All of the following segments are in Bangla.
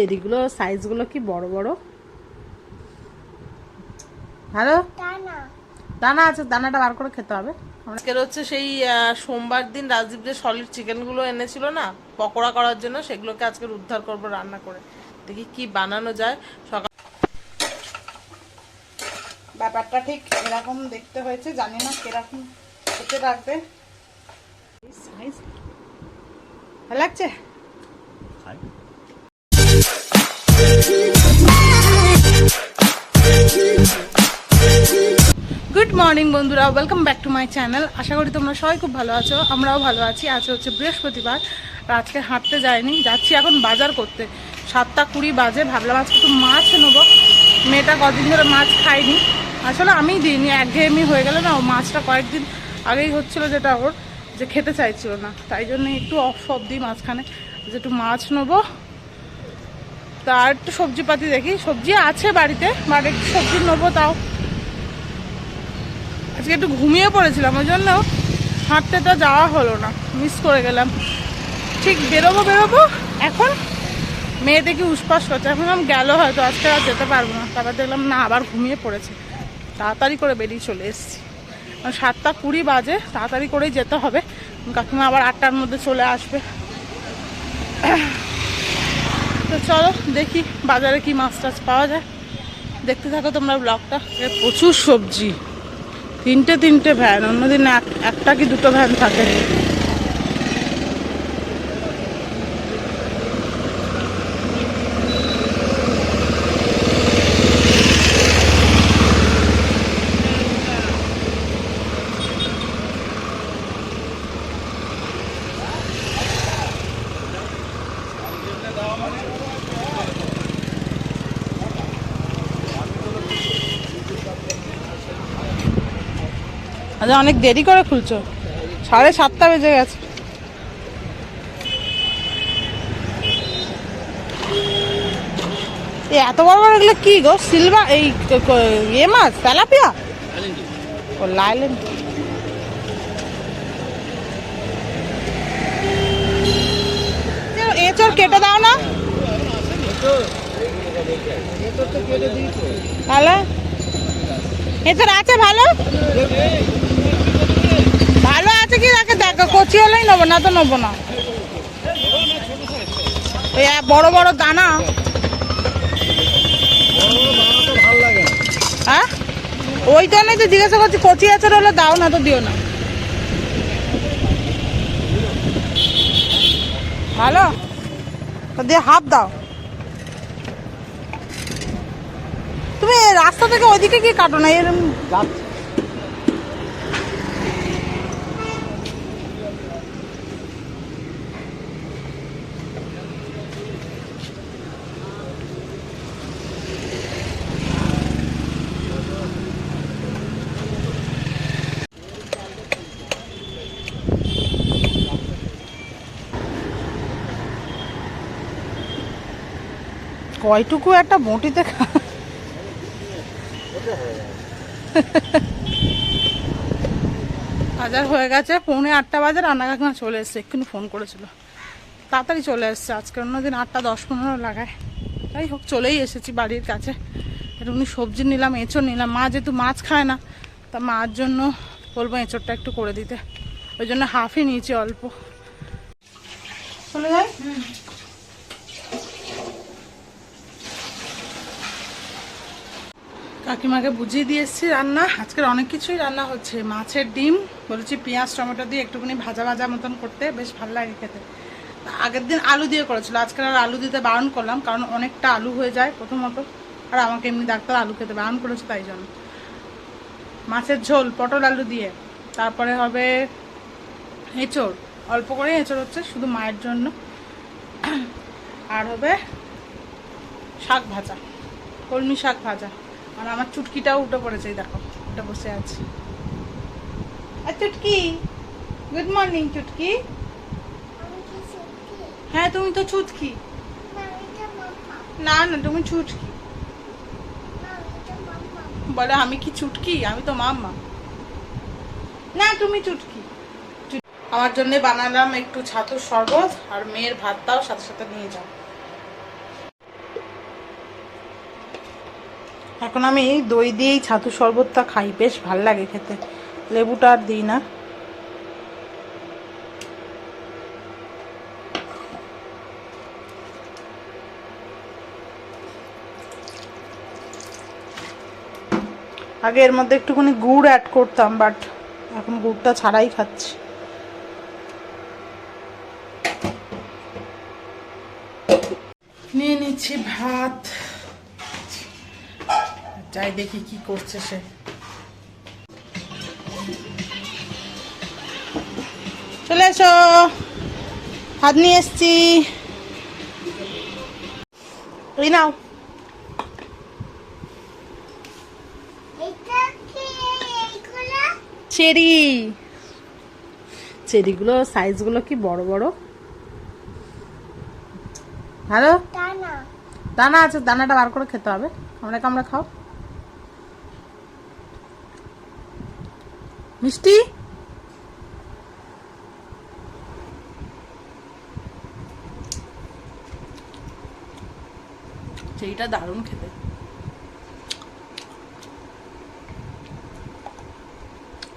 চেরিগুলো সাইজগুলো কি বড় বড়? হ্যালো? দানা। আছে দানাটা বার করে খেতে হবে। আজকের হচ্ছে সেই সোমবার দিন রাজদীপ যে সলিড চিকেনগুলো এনেছিল না পকোড়া করার জন্য সেগুলোকে আজকে উদ্ধার করব রান্না করে। দেখি কি বানানো যায়। সকাল ব্যাপারটা ঠিক এরকম দেখতে হয়েছে জানি না কীরকম হতে ভালো লাগছে? গুড মর্নিং বন্ধুরা। Welcome back to my channel আশা করি তোমরা সবাই খুব ভালো আছো, আমরাও ভালো আছি। আজ হচ্ছে বৃহস্পতিবার, আর আজকে হাঁটতে যাইনি, যাচ্ছি এখন বাজার করতে। সাতটা কুড়ি বাজে, ভাবলাম আজকে একটু মাছ নেব। মেয়েটা কদিন ধরে মাছ খায়নি। আসলে আমি দিইনি, একঘেয়েমি হয়ে গেল না, ও মাছটা কয়েকদিন আগেই হচ্ছিল যেটা ওর, যে খেতে চাইছিল না। তাই জন্য একটু অফ অফ দিই মাঝখানে, যে একটু মাছ নেব। তা আর একটু সবজিপাতি দেখি। সবজি আছে বাড়িতে, বাট একটু সবজি নেব তাও। আজকে একটু ঘুমিয়ে পড়েছিলাম, ওই জন্য হাঁটতে তো যাওয়া হলো না মিস করে গেলাম। ঠিক বেরোবো বেরোবো। এখন মেয়ে দেখি উসপাস করছে। এখন আমি গেল হয়তো, আজকে আর যেতে পারব না। তারপর দেখলাম, না, আবার ঘুমিয়ে পড়েছে। তাড়াতাড়ি করে বেরিয়ে চলে এসেছি। সাতটা কুড়ি বাজে, তাড়াতাড়ি করেই যেতে হবে। কাকিমা আবার আটটার মধ্যে চলে আসবে। তো চলো দেখি বাজারে কি মাছ টাছ পাওয়া যায়। দেখতে থাকো তোমরা ব্লগটা। প্রচুর সবজি। তিনটে তিনটে ভ্যান, অন্যদিন এক- একটা কি দুটো ভ্যান থাকে। আচ্ছা অনেক দেরি করে খুলছো। সাড়ে সাতটা বেজে গেছে। এ, এত বড় বড় এগুলো কি গো? সিলভার, এই ইয়ে মাছ, তেলাপিয়া? ও, লাইলেন। এঁচড় কেটে দাও না। ভালো এঁচড় আছে ভালো? আছে কি দেখো, কচি হলেই নেব, না তো নেব না। ওই বড় বড় দানা। হ্যাঁ? ওই জন্যই তো জিজ্ঞাসা করছি, কচি আছে হলে দাও না তো দিও না। ভালো? দিয়ে হাফ দাও। তুমি রাস্তা থেকে ওইদিকে কি কাটো না এরকম কয়টুকু একটা বটিতে খা বাজার হয়ে গেছে, পৌনে আটটা বাজে রান্না কাকিমা চলে এসছে, এক্ষুনি ফোন করেছিল। তাড়াতাড়ি চলে এসছে, আজকে অন্যদিন আটটা দশ পনেরো লাগায়। তাই হোক, চলেই এসেছি বাড়ির কাছে। এরকমই সবজি নিলাম, এঁচড় নিলাম। মা যেহেতু মাছ খায় না, তা মার জন্য বলব এঁচড়টা একটু করে দিতে। ওই জন্য হাফই নিয়েছি অল্প। চলে যাই? কাকিমাকে বুঝিয়ে দিয়ে এসেছি রান্না। আজকের অনেক কিছুই রান্না হচ্ছে। মাছের ডিম, বলেছি পেঁয়াজ, টমেটো দিয়ে একটুখানি ভাজা ভাজা মতন করতে। বেশ ভালো লাগে খেতে। আগের দিন আলু দিয়ে করেছিল। আজকের আর আলু দিতে বারণ করলাম, কারণ অনেকটা আলু হয়ে যায় প্রথমত। আর আমাকে এমনি ডাক্তার আলু খেতে বারণ করেছে তাই জন্য। মাছের ঝোল, পটল আলু দিয়ে। তারপরে হবে এঁচড়। অল্প করে এঁচড় হচ্ছে, শুধু মায়ের জন্য। আর হবে শাক ভাজা, কলমি শাক ভাজা। আর আমার চুটকিটাও উঠে পড়েছে দেখো, উঠে বসে আছে। আর চুটকি? গুড মর্নিং চুটকি। হ্যাঁ তুমি তো চুটকি। না না, তুমি চুটকি। বলে, আমি কি চুটকি? আমি তো মাম্মা। না, তুমি চুটকি। আমার জন্য বানালাম একটু ছাতুর শরবত আর মেয়ের ভাতটাও সাথে সাথে নিয়ে যাও। এখন আমি দই দিয়েই ছাতু শরবতটা খাই, বেশ ভালো লাগে খেতে। লেবুটা আর দিই না। আগে এর মধ্যে একটুখানি গুড় অ্যাড করতাম বাট এখন গুড়টা ছাড়াই খাচ্ছি। নিয়ে নিচ্ছি ভাত। যাই দেখি কি করছে সে। চলে এসো। হাত নিয়ে এসছি। এই নাও। চেরি। চেরিগুলো সাইজগুলো কি বড় বড়? ভালো? দানা। দানা আছে দানাটা বার করে খেতে হবে। আমরা কামড়া খাও। মিষ্টি? সেইটা দারুণ খেতে।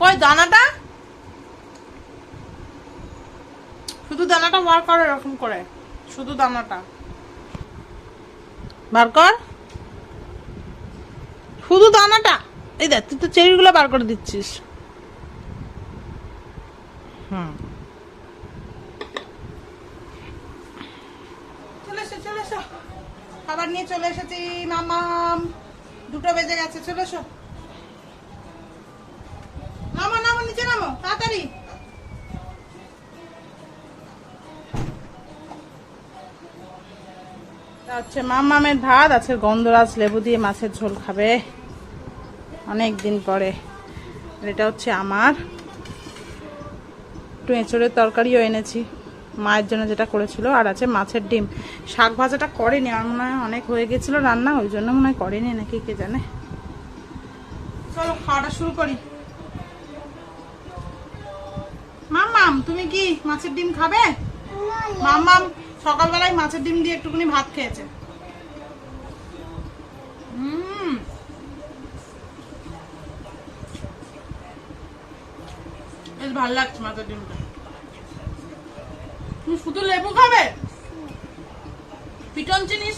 কই, দানাটা? শুধু দানাটা বার করে এরকম করে। শুধু দানাটা। বার কর। শুধু দানাটা। এই দেখ, তুই তো চেরিগুলো বার করে দিচ্ছিস হুম চলে এসো চলে এসো খাবার নিয়ে চলে এসেছি মামাম দুটো বেজে গেছে চলে এসো। নামো নামো, নিচে নামো, তাড়াতাড়ি। হচ্ছে ভাত আছে গন্ধরাজ লেবু দিয়ে মাছের ঝোল খাবে। অনেক দিন পরে। এটা হচ্ছে আমার। একটু এঁচড়ের তরকারিও এনেছি। মায়ের জন্য যেটা করেছিল, আর আছে মাছের ডিম। শাক ভাজাটা করেনি আমার মনে হয় অনেক হয়ে গেছিল রান্না, ওই জন্য মনে হয় করেনি নাকি, কে জানে। চলো, খাওয়াটা শুরু করি। মামাম তুমি কি মাছের ডিম খাবে? মামাম সকালবেলায় মাছের ডিম দিয়ে একটুখানি ভাত খেয়েছে। বেশ ভালো লাগছে মাছের ডিমটা। তুমি শুধু লেবু খাবে? পিটন চিনিস?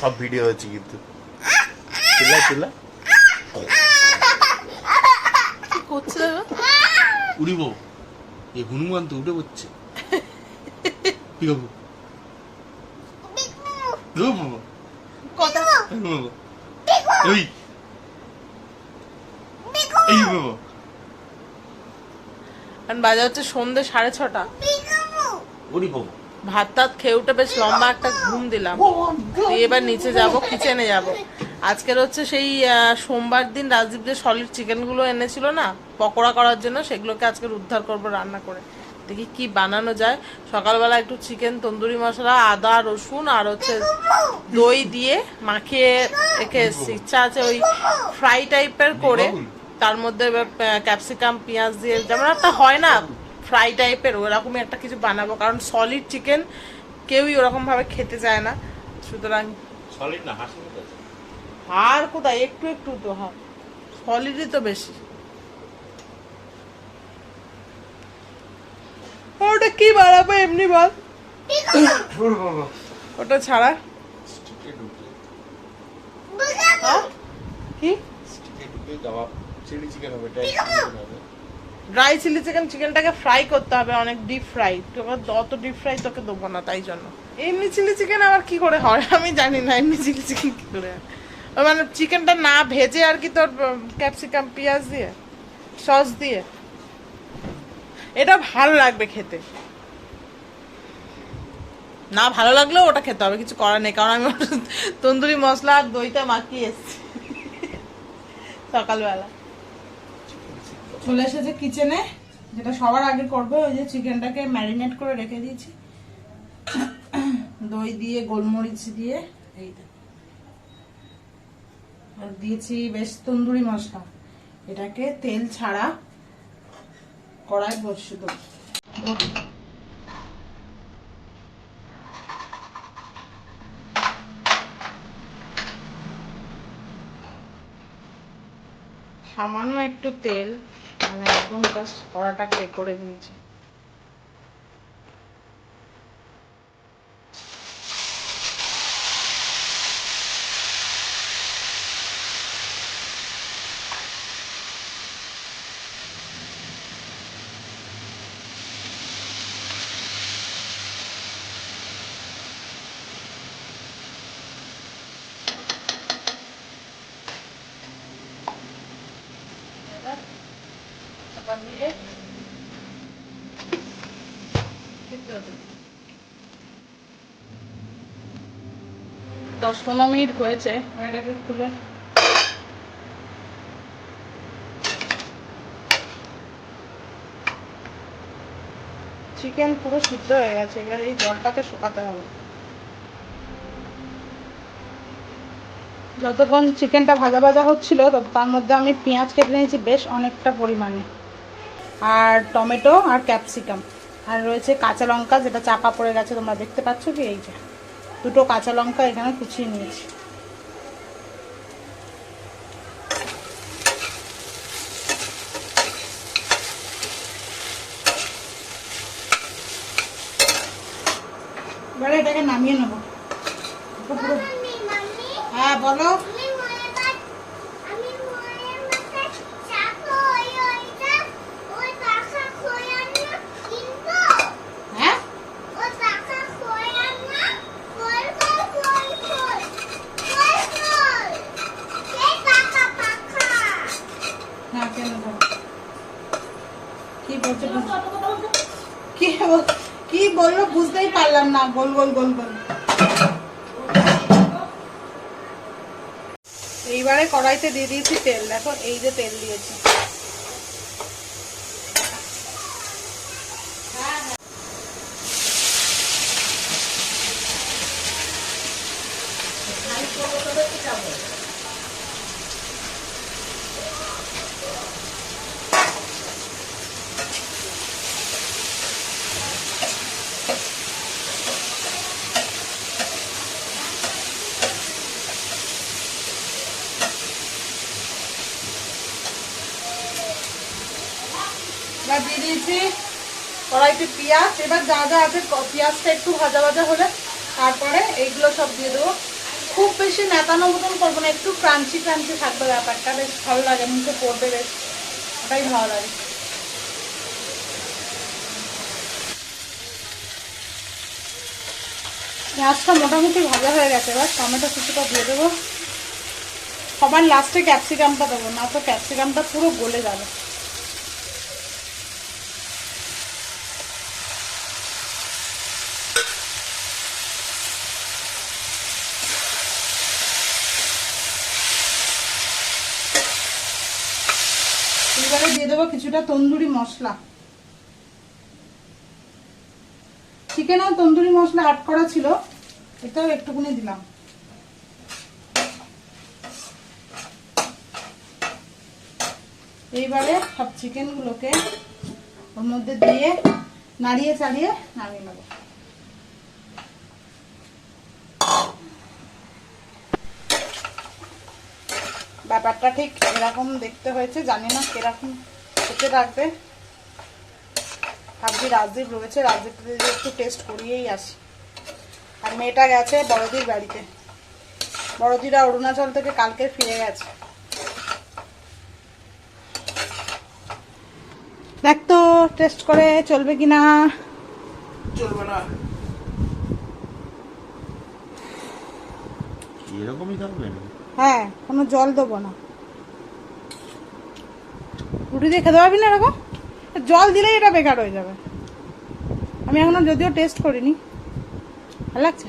সব ভিডিও হচ্ছে কিন্তু। চিল্লা চিল্লা। কি করছে উড়িব এই হনুমান তো উঠে পড়ছে কথা। এই এই। বাবা। কারণ বাজে হচ্ছে সন্ধ্যে সাড়ে ছটা। উড়ি বাবা। ভাত টাত খেয়ে উঠে বেশ লম্বা একটা ঘুম দিলাম। দিয়ে এবার নিচে যাব কিচেনে যাব। আজকের হচ্ছে সেই সোমবার দিন রাজদীপ যে সলিড চিকেনগুলো এনেছিল না পকোড়া করার জন্য সেগুলোকে আজকে উদ্ধার করব রান্না করে। দেখি কি বানানো যায়। সকালবেলা একটু চিকেন তন্দুরি মশলা আদা রসুন আর হচ্ছে দই দিয়ে মাখিয়ে রেখে এসেছি। ইচ্ছা আছে ওই ফ্রাই টাইপের করে। তার মধ্যে ক্যাপসিকাম পেঁয়াজ দিয়ে যেমন একটা হয় না ফ্রাই টাইপের ওরকমই একটা কিছু বানাবো কারণ সলিড চিকেন কেউই ওরকম ভাবে খেতে চায় না। সুতরাং সলিড না হাসি কোথায়? একটু একটু তো হয়। সলিডই তো বেশি। ওটা কি বানাবো এমনি বল? ওটা ছাড়া। হ্যাঁ? কি? চিলি চিকেন হবে। ড্রাই চিলি চিকেন চিকেনটাকে ফ্রাই করতে হবে, অনেক ডিপ ফ্রাই তোকে অত ডিপ ফ্রাই তোকে দেবো না, তাই জন্য। এমনি চিলি চিকেন আবার কি করে হয়? আমি জানি না, এমনি চিলি চিকেন কি করে হয়? মানে চিকেনটা না ভেজে আর কি তোর ক্যাপসিকাম পেঁয়াজ দিয়ে সস দিয়ে। এটা ভালো লাগবে খেতে। না ভালো লাগলেও ওটা খেতে হবে, কিছু করার নেই, কারণ আমি তন্দুরি মশলা আর দইটা মাখিয়ে এসেছি। সকালবেলা। চলে এসেছে কিচেনে যেটা সবার আগে করবে, ওই যে চিকেনটাকে ম্যারিনেট করে রেখে দিয়েছি। দই দিয়ে, গোলমরিচ দিয়ে, এই আর দিয়েছি বেশ তন্দুরি মশলা। এটাকে তেল ছাড়া কড়াই বসে দেবো। সামান্য একটু তেল। মানে কাজ করাটাকে করে দিয়েছি চাপা দিয়ে দিতে হবে। দশ পনেরো মিনিট হয়েছে। এটাকে খুলে। চিকেন পুরো সিদ্ধ হয়ে গেছে এবার এই জলটাকে শুকাতে হবে। যতক্ষণ চিকেনটা ভাজা ভাজা হচ্ছিল তত তার মধ্যে আমি পেঁয়াজ কেটে নিয়েছি বেশ অনেকটা পরিমাণে। আর টমেটো আর ক্যাপসিকাম। আর রয়েছে কাঁচা লঙ্কা যেটা চাপা পড়ে গেছে তোমরা দেখতে পাচ্ছ কি? এই যে। দুটো কাঁচা লঙ্কা এখানে কুচিয়ে নিয়েছি। এবারে এটাকে নামিয়ে নেব। হ্যাঁ বলো আমি মনে পার আমি মনে মাথায় চাপো ওই ওইটা ওই টাকা খোয়ার না কিন্তু হ্যাঁ ওই টাকা খোয়ার না call call call call call call সেই টাকা পাখা হ্যাঁ কেন বলো কি বলছো বুঝ- কি বল- কি বলল বুঝতেই পারলাম না গোল গোল গোল গোল। এইবারে কড়াইতে দিয়ে দিয়েছি তেল। দেখো, এই যে তেল দিয়েছি। Thank দিয়ে দিয়েছি, কড়াইতে পেঁয়াজ, এবার যা যা আছে পেঁয়াজটা একটু ভাজা ভাজা হলে তারপরে এইগুলো সব দিয়ে দেবো। খুব বেশি নেতানো মতন করব না, একটু ক্রাঞ্চি ক্রাঞ্চি থাকবে ব্যাপারটা, বেশ ভালো লাগে, মুখে পড়বে বেশ, ওটাই ভালো লাগে। পেঁয়াজটা মোটামুটি ভাজা হয়ে গেছে, এবার টমেটো কিছুটা দিয়ে দেবো। সবার লাস্টে ক্যাপসিকামটা দেবো, না তো ক্যাপসিকামটা পুরো গলে যাবে। এবারে দিয়ে দেবো কিছুটা তন্দুরি মশলা। চিকেনও তন্দুরি মশলা অ্যাড করা ছিল, এটাও একটুখানি দিলাম। এইবারে সব চিকেনগুলোকে ওর মধ্যে দিয়ে নাড়িয়ে চাড়িয়ে নামিয়ে নেব। ব্যাপারটা ঠিক এরকম দেখতে হয়েছে জানি না কীরকম খেতে লাগবে। ভাবছি রাজদীপ রয়েছে রাজদীপকে দিয়ে একটু টেস্ট করিয়েই আসি। আর মেয়েটা গেছে বড়দির বাড়িতে। বড়দিরা অরুণাচল থেকে কালকে ফিরে গেছে। দেখ তো টেস্ট করে চলবে কিনা। চলবে না। এরকমই থাকবেন হ্যাঁ কোনো জল দেবো না। রুটি দিয়ে খেতে পারবি না এরকম? জল দিলেই এটা বেকার হয়ে যাবে। আমি এখনও যদিও টেস্ট করিনি। ভালো লাগছে?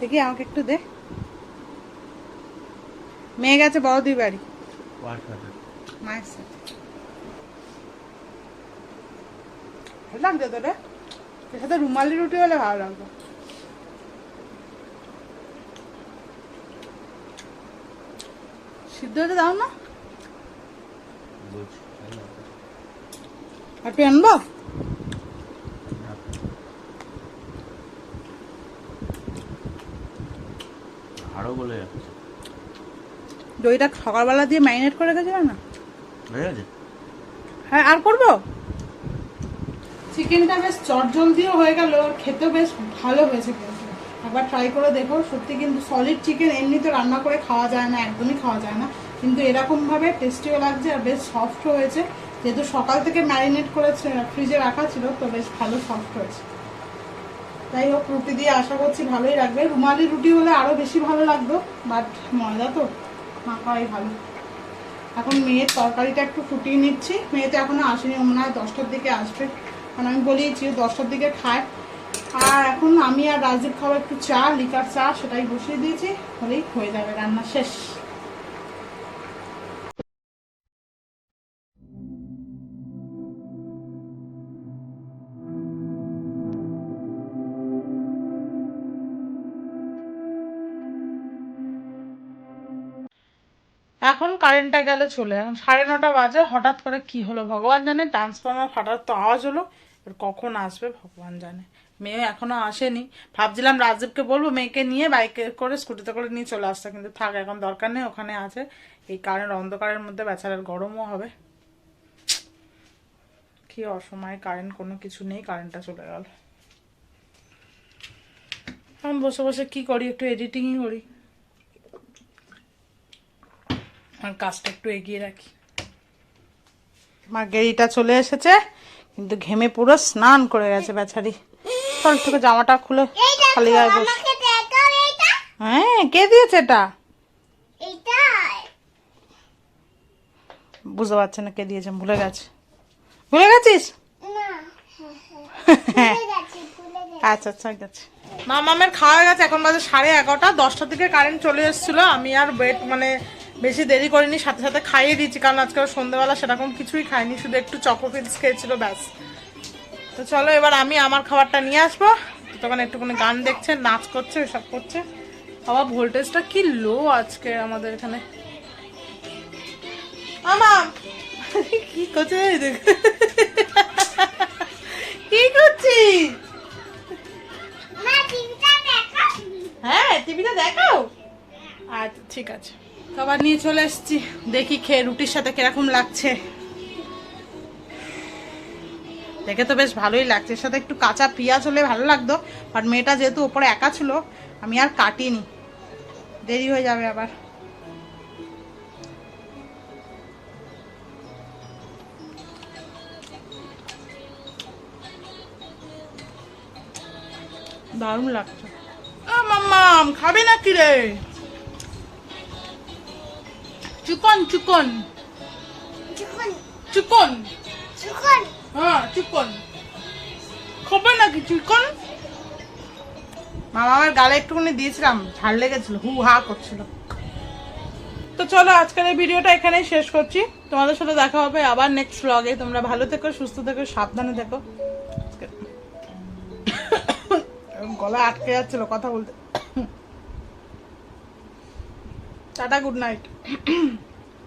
দেখি, আমাকে একটু দে। মেয়ে গেছে বড়দির বাড়ি। মায়ের সাথে। তোরে এর সাথে রুমালি রুটি হলে ভালো লাগবে। সিদ্ধ হতে দাও না। আর তুই আনব আরও বলে যাচ্ছে। দইটা সকালবেলা দিয়ে ম্যারিনেট করে রেখেছিল না? হ্যাঁ আর করব? চিকেনটা বেশ চটজল দিয়েও হয়ে গেল খেতেও বেশ ভালো হয়েছে কিন্তু। একবার ট্রাই করে দেখো, সত্যি কিন্তু সলিড চিকেন এমনি তো রান্না করে খাওয়া যায় না, একদমই খাওয়া যায় না। কিন্তু এরকমভাবে টেস্টিও লাগছে আর বেশ সফট হয়েছে। যেহেতু সকাল থেকে ম্যারিনেট করেছে ফ্রিজে রাখা ছিল, তো বেশ ভালো সফট হয়েছে। যাই হোক, রুটি দিয়ে আশা করছি ভালোই লাগবে। রুমালি রুটি হলে আরও বেশি ভালো লাগতো বাট ময়দা তো খাওয়াই ভালো। এখন মেয়ের তরকারিটা একটু ফুটিয়ে নিচ্ছি। মেয়ে তো এখনও আসেনি মনে হয় দশটার দিকে আসবে। কারণ আমি বলিয়েছি দশটার দিকে খায়। আর এখন আমি আর রাজদীপ খাবার একটু চা, লিকার চা, সেটাই বসিয়ে দিয়েছি, হলেই হয়ে যাবে রান্না শেষ। এখন কারেন্টটা গেলে চলে এখন সাড়ে নটা বাজে, হঠাৎ করে কি হলো ভগবান জানে? ট্রান্সফর্মার ফাটার তো আওয়াজ হলো, এবার কখন আসবে ভগবান জানে। মেয়ে এখনও আসেনি। ভাবছিলাম রাজদীপকে বলব, মেয়েকে নিয়ে বাইকে করে স্কুটিতে করে নিয়ে চলে আসতে, কিন্তু থাক, এখন দরকার নেই, ওখানে আছে। এই কারেন্ট অন্ধকারের মধ্যে বেচারার গরমও হবে। কি অসময়ে কারেন্ট কোনো কিছু নেই কারেন্টটা চলে গেল। এখন বসে বসে কি করি, একটু এডিটিংই করি। আর কাজটা একটু এগিয়ে রাখি। মার্গেরিটা চলে এসেছে কিন্তু ঘেমে পুরো স্নান করে গেছে বেচারি। চল তোকে জামাটা খুলে খালি গায়ে বস। হ্যাঁ কে দিয়েছে এটা? বুঝতে পারছে না কে দিয়েছে ভুলে গেছে। ভুলে গেছিস? না ভুলে গেছি ভুলে গেছি। আচ্ছা আচ্ছা ঠিক আছে। মামামের খাওয়া হয়ে গেছে এখন বাজে সাড়ে এগারোটা দশটার দিকে কারেন্ট চলে এসেছিল আমি আর ওয়েট মানে বেশি দেরি করিনি, সাথে সাথে খাইয়ে দিয়েছি, কারণ আজকে ও সন্ধ্যেবেলা সেরকম কিছুই খাইনি, শুধু একটু চকোফিলস খেয়েছিল, ব্যাস। তো চলো এবার আমি আমার খাবারটা নিয়ে আসব। তখন একটুখানি গান দেখছে, নাচ করছে ওইসব করছে। আবার ভোল্টেজটা কি লো আজকে আমাদের এখানে। আমা! কি করছে? দেখ। খাবার নিয়ে চলে এসেছি দেখি খেয়ে রুটির সাথে কীরকম লাগছে। দেখে তো বেশ ভালোই লাগছে। সাথে একটু কাঁচা পেঁয়াজ হলে ভালো লাগতো, বাট মেয়েটা যেহেতু ওপরে একা ছিল, আমি আর কাটিনি। দেরি হয়ে যাবে আবার। দারুণ লাগছে। খাবে নাকি রে? চিকন চিকন। যখন চিকন। যখন হ্যাঁ চিকন। খাবে নাকি চিকন? মামা আমার গালে একটুখানি দিয়েছিলাম ঝাড় লেগেছিল হু হা করছিল। তো চলো আজকের এই ভিডিওটা এখানেই শেষ করছি। তোমাদের সাথে দেখা হবে আবার নেক্সট ব্লগে তোমরা ভালো থেকো সুস্থ থেকো সাবধানে থেকো। গলা আটকে যাচ্ছিল কথা বলতে। Tata good night.